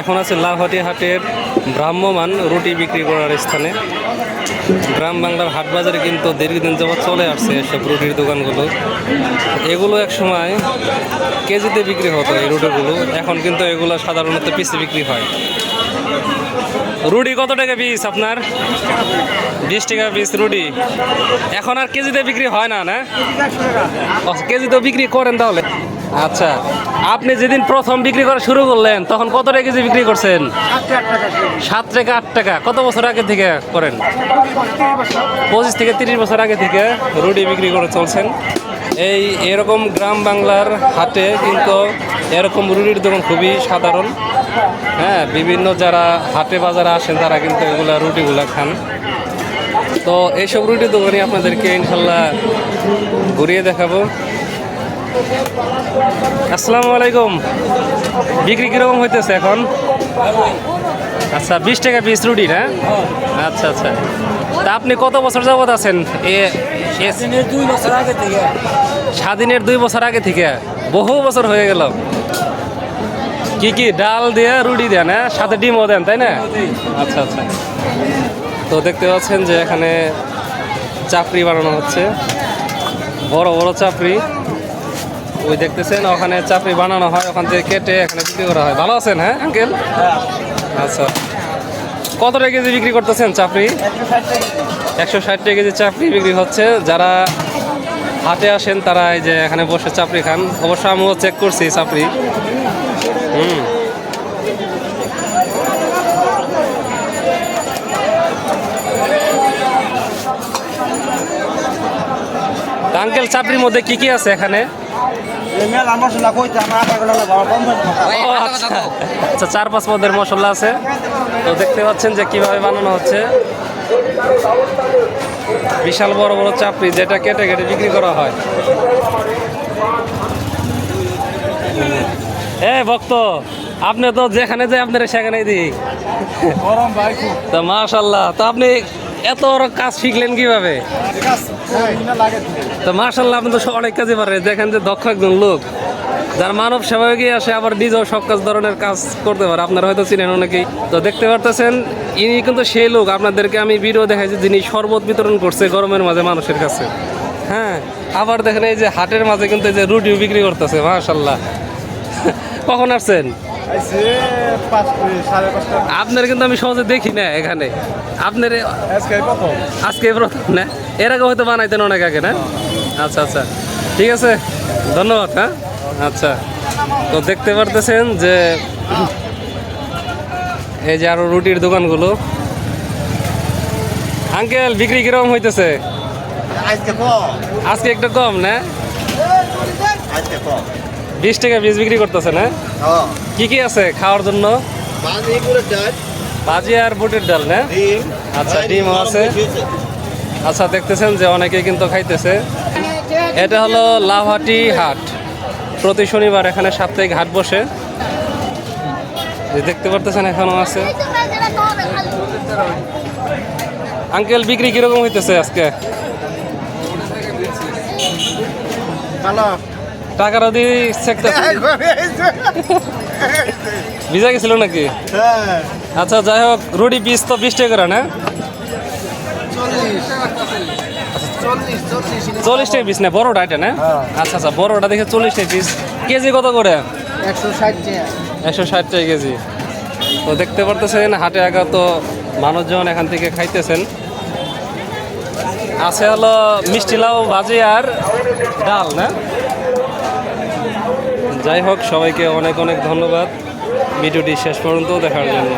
এখন আছে লাভহাটি হাটের ভ্রাম্যমান রুটি বিক্রি করার স্থানে। গ্রাম বাংলার হাট বাজারে কিন্তু দীর্ঘদিন যাবৎ চলে আসছে এসব রুটির দোকানগুলো। এগুলো এক সময় কেজিতে বিক্রি হতো এই রুটিগুলো। এখন কিন্তু এগুলো সাধারণত পিসে বিক্রি হয়। রুটি কত টাকা পিস আপনার? বিশ টাকা পিস রুটি। এখন আর কেজিতে বিক্রি হয় না না? ও, কেজিতেও বিক্রি করেন তাহলে? আচ্ছা আপনি যেদিন প্রথম বিক্রি করা শুরু করলেন, তখন কত টাকা কেজি বিক্রি করছেন? সাত টাকা আট টাকা। কত বছর আগে থেকে করেন? পঁচিশ থেকে তিরিশ বছর আগে থেকে রুটি বিক্রি করে চলছেন। এই এরকম গ্রাম বাংলার হাটে কিন্তু এরকম রুটির দোকান খুবই সাধারণ। হ্যাঁ বিভিন্ন যারা হাটে বাজারে আসেন, তারা কিন্তু এগুলা রুটিগুলা খান। তো এইসব রুটির দোকানে আপনাদেরকে ইনশাল্লাহ ঘুরিয়ে দেখাবো। আসসালামু আলাইকুম। বিক্রি কীরকম হইতেছে এখন? আচ্ছা বিশ টাকা পিস রুটি না? আচ্ছা আচ্ছা। তা আপনি কত বছর যাবত আছেন? এ দুই বছর আগে থেকে। স্বাধীনের দুই বছর আগে থেকে? বহু বছর হয়ে গেল। কি কি ডাল দিয়ে রুটি দেন হ্যাঁ সাথে ডিমও দেন তাই না? আচ্ছা আচ্ছা। তো দেখতে পাচ্ছেন যে এখানে চাকরি বানানো হচ্ছে। বড় বড় চাপড়ি। ওই দেখতেছেন, ওখানে চাপড়ি বানানো হয়, ওখান থেকে কেটে এখানে বিক্রি করা হয়। ভালো আছেন হ্যাঁ আঙ্কেল? আচ্ছা। কত টাকা কেজি বিক্রি করতেছেন চাপড়ি? একশো ষাট টাকা কেজি চাপড়ি বিক্রি হচ্ছে। যারা হাটে আসেন, তারা এই যে এখানে বসে চাপড়ি খান। অবশ্য আমিও চেক করছি চাপড়ি। হুম। আঙ্কেল, চাপড়ির মধ্যে কি কি আছে এখানে? আচ্ছা। আচ্ছা চার পাঁচ পদের মশলা আছে। তো দেখতে পাচ্ছেন যে কীভাবে বানানো হচ্ছে। বিশাল বড় বড় চাপড়ি যেটা কেটে কেটে বিক্রি করা হয়। এ ভক্ত আপনি তো যেখানে যাই আপনার সেখানেই দিই। গরম ভাই খুব। তো মাশাল্লাহ তো আপনি এত কাজ শিখলেন কীভাবে? তো মাশাল্লাহ আপনি তো অনেক কাজে পারেন। দেখেন যে দক্ষ একজন লোক, যার মানব সেবা এগিয়ে আসে, আবার নিজেও সব কাজ ধরনের কাজ করতে পারে। আপনারা হয়তো চিনেন অনেকেই। তো দেখতে পারতেছেন, ইনি কিন্তু সেই লোক। আপনাদেরকে আমি ভিডিও দেখাইছি যিনি শরবত বিতরণ করছে গরমের মাঝে মানুষের কাছে। হ্যাঁ আবার দেখেন এই যে হাটের মাঝে কিন্তু এই যে রুটিও বিক্রি করতেছে মাশাল্লাহ কখন আসছেন? আপনার কিন্তু আমি সহজে দেখি না এখানে। আপনার আজকে প্রথম না? এর আগে হয়তো বানাইতেন অনেক আগে না? আচ্ছা আচ্ছা। ঠিক আছে। ধন্যবাদ হ্যাঁ? আচ্ছা। তো দেখতে পারতেছেন যে এই যে আরও রুটির দোকানগুলো। আঙ্কেল বিক্রি কীরকম হইতেছে? আজকে কম। আজকে একটু কম না? আজকে কম। বিশ টাকা বীজ বিক্রি করতেছে না হ্যাঁ। কি কি আছে খাওয়ার জন্য? ভাজি আর বুটের ডাল না? ডিম। আচ্ছা, ডিমও আছে। আচ্ছা দেখতেছেন যে অনেকে কিন্তু খাইতেছে। এটা হলো লাভাটি হাট। প্রতি শনিবার এখানে সাপ্তাহিক হাট বসে। দেখতে পারতেছেন এখনও আছে। আঙ্কেল বিক্রি কীরকম হইতেছে আজকে? ভালো। টাকাটা দিয়ে চেকতেছে ভিজা গেছিল নাকি? হ্যাঁ। আচ্ছা যাই হোক রুটি পিস তো বিশ টাকা করে না? চল্লিশ। টাকা পিস না বড়টা এটা না? হ্যাঁ। আচ্ছা আচ্ছা বড়টা দেখে চল্লিশ টাকা পিস কেজি কত করে? একশো ষাট টাকা। একশো ষাট টাকা কেজি। তো দেখতে পারতেছেন হাটে আগা তো মানুষজন এখান থেকে খাইতেছেন। আছে হলো মিষ্টি লাউ ভাজি আর ডাল না? যাই হোক সবাইকে অনেক অনেক ধন্যবাদ। ভিডিওটি শেষ পর্যন্ত দেখার জন্য।